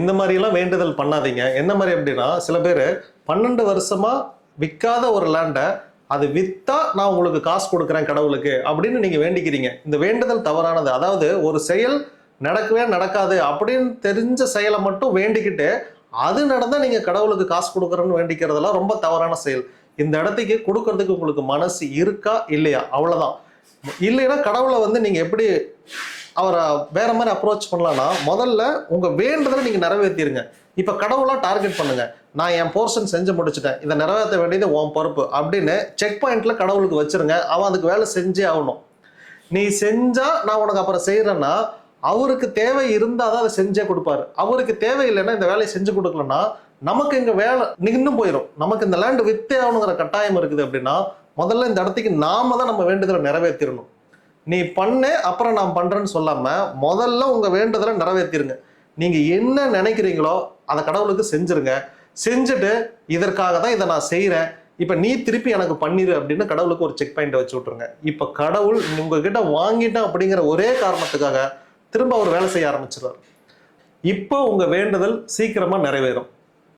இந்த மாதிரிலாம் வேண்டுதல் பண்ணாதீங்க. என்ன மாதிரி அப்படின்னா சில பேர் பன்னெண்டு வருஷமா விற்காத ஒரு லேண்டை அது வித்தா நான் உங்களுக்கு காசு கொடுக்குறேன் கடவுளுக்கு அப்படின்னு நீங்க வேண்டிக்கிறீங்க. இந்த வேண்டுதல் தவறானது. அதாவது ஒரு செயல் நடக்கவே நடக்காது அப்படின்னு தெரிஞ்ச செயலை மட்டும் வேண்டிக்கிட்டு அது நடந்தால் நீங்கள் கடவுளுக்கு காசு கொடுக்குறேன்னு வேண்டிக்கிறதெல்லாம் ரொம்ப தவறான செயல். இந்த இடத்துக்கு கொடுக்கறதுக்கு உங்களுக்கு மனசு இருக்கா இல்லையா? அவ்வளோதான் இல்லைன்னா கடவுளை வந்து நீங்கள் எப்படி அவரை வேற மாதிரி அப்ரோச் பண்ணலாம்னா முதல்ல உங்க வேண்டுதலை நீங்க நிறைவேற்றிருங்க இப்ப கடவுளா டார்கெட் பண்ணுங்க. நான் என் போர்ஷன் செஞ்சு முடிச்சிட்டேன். இதை நிறைவேற்ற வேண்டியது உன் பொறுப்பு அப்படின்னு செக் பாயிண்ட்ல கடவுளுக்கு வச்சிருங்க. அவன் அதுக்கு வேலை செஞ்சே ஆகணும். நீ செஞ்சா நான் உனக்கு அப்புறம் செய்யறேன்னா அவருக்கு தேவை இருந்தால் தான் அதை செஞ்சே கொடுப்பாரு. அவருக்கு தேவை இல்லைன்னா இந்த வேலையை செஞ்சு கொடுக்கலன்னா நமக்கு இங்க வேலை நின்று போயிடும் நமக்கு இந்த லேண்ட் வித்தே ஆகணுங்கிற கட்டாயம் இருக்குது அப்படின்னா முதல்ல இந்த இடத்துக்கு நாம தான் நம்ம வேண்டுதலை நிறைவேற்றிடணும். நீ பண்ணு அப்புறம் நான் பண்ணுறேன்னு சொல்லாமல் முதல்ல உங்கள் வேண்டுதலை நிறைவேற்றிருங்க நீங்கள் என்ன நினைக்கிறீங்களோ அதை கடவுளுக்கு செஞ்சுருங்க. செஞ்சுட்டு இதற்காக தான் இதை நான் செய்கிறேன் இப்போ நீ திருப்பி எனக்கு பண்ணிடு அப்படின்னு கடவுளுக்கு ஒரு செக் பாயிண்ட் வச்சு விட்ருங்க இப்போ கடவுள் உங்ககிட்ட வாங்கிட்டேன் அப்படிங்கிற ஒரே காரணத்துக்காக திரும்ப அவர் வேலை செய்ய ஆரம்பிச்சிடுவார் இப்போ உங்கள் வேண்டுதல் சீக்கிரமாக நிறைவேறும்.